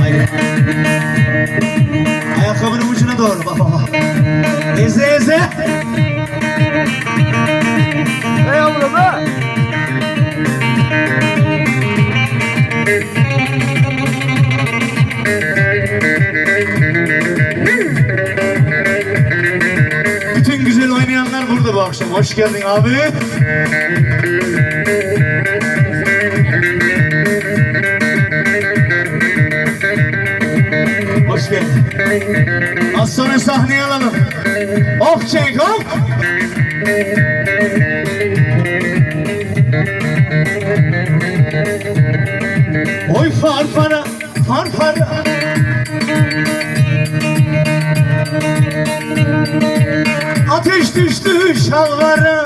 Haydi. Ayakkabının ucuna doğru. Bak bak bak. Eze eze. Ne yavrum ha? Bütün güzel oynayanlar burada bu akşam. Hoş geldin abi. Geldin. Az sonra sahneye alalım. Of çek of. Oy farfara, farfara. Ateş düştü şalvara